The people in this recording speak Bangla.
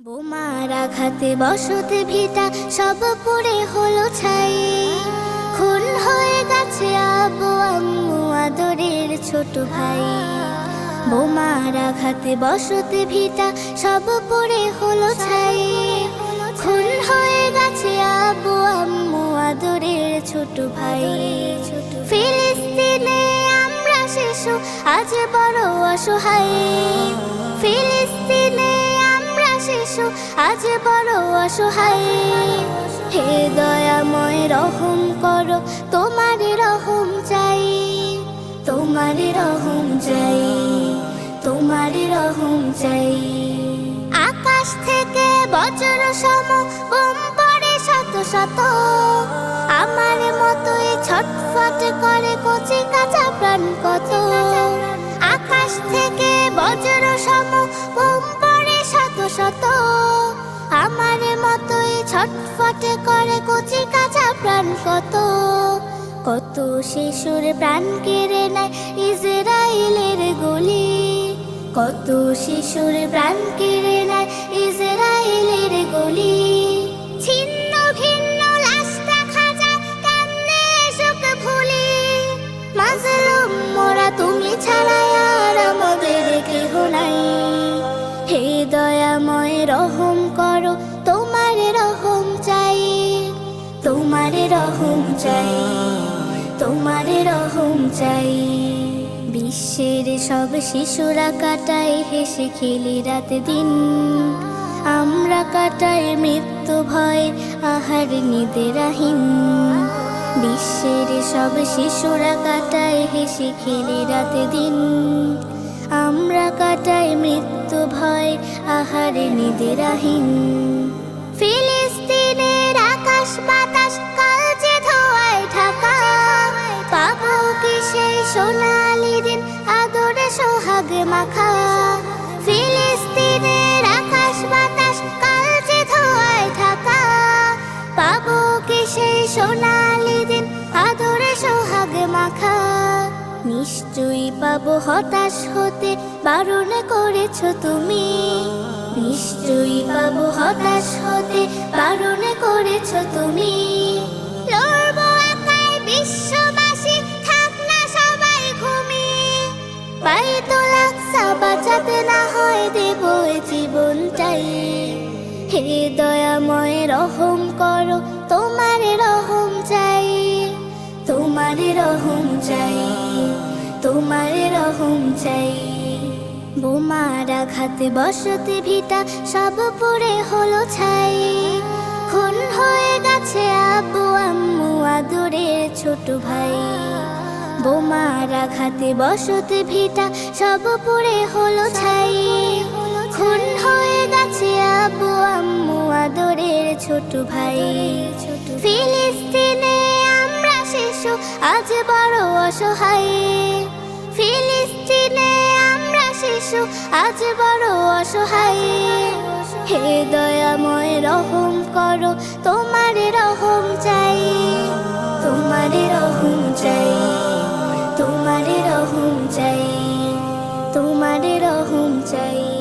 আঘাতে বসতে ভিটা সব পড়ে হলো ছাই। খুন হয়ে গেছে আবু আম্মু আদরের ছোট ভাই। বোমার আঘাতে বসতে ভিটা সব পড়ে হলো ছাই। খুন হয়ে গেছে আবু আম্মু আদরের ছোট ভাই। ফিলিস্তিনে আমরা শিশু, আজ বড় অসহায়। ফিলিস্তিনে শিশু আজ বড় অসহায়। হে দয়াময়, রহম করো, তোমার রহম চাই। তোমার রহম চাই, তোমার রহম চাই। আকাশ থেকে বজ্র সম, বোম পড়ে শত শত। আমার মতোই ছটফট করে কচি কাঁচা প্রাণ কত। আকাশ থেকে বজ্র সম, বোম শত আমার মতোই ছটফটে করে কচি কাঁচা প্রাণ কত। কত শিশুর প্রাণ কেড়ে নেয় ইসরায়েলের গুলি। কত শিশুর প্রাণ কেড়ে দয়াময় রহম করো, তোমার রহম চাই, তোমার রহম চাই, তোমার রহম চাই। বিশ্বের সব শিশুরা কাটায় হেসে খেলি রাত দিন। আমরা কাটাই মৃত্যু ভয়, আহার নিদেরাহীন বিশ্বের সব শিশুরা কাটায় হেসে খেলি রাত দিন। আমরা কাটাই মৃত্যু ভয়, আহারে নিদেরাহীন। ফিলিস্তিনের আকাশ বাতাস, কাল ধোয়ায় ঢাকা। পাবো কি সেই সোনালি দিন, আদরে সোহাগে মাখা। নিশ্চয়ই পাবো হতাশ হতে, বারণ করেছ তুমি। নিশ্চয়ই পাবো হতাশ হতে, বারণ করেছ তুমি। বাঁচাতে না হয় দেব জীবনটাই। হে দয়াময়, রহম করো, তোমার রহম চাই, তোমার রহম চাই। তোমার রহম চাই। বোমার আঘাতে বসতে ভিটা সব পড়ে হলো ছাই। খুন হয়ে গেছে আব্বু আম্মু আদরের ছোট ভাই। বোমার আঘাতে বসতে ভিটা সব পড়ে হলো ছাই। খুন হয়ে গেছে আব্বু আম্মু আদরের ছোট ভাই। ফিলিস্তিনে আজ বড় অসহায়। ফিলিস্তিনে আমরা শিশু, আজ বড় অসহায়। হে দয়াময়, রহম করো, তোমার রহম চাই। তোমার রহম চাই, তোমার রহম চাই, তোমার রহম চাই।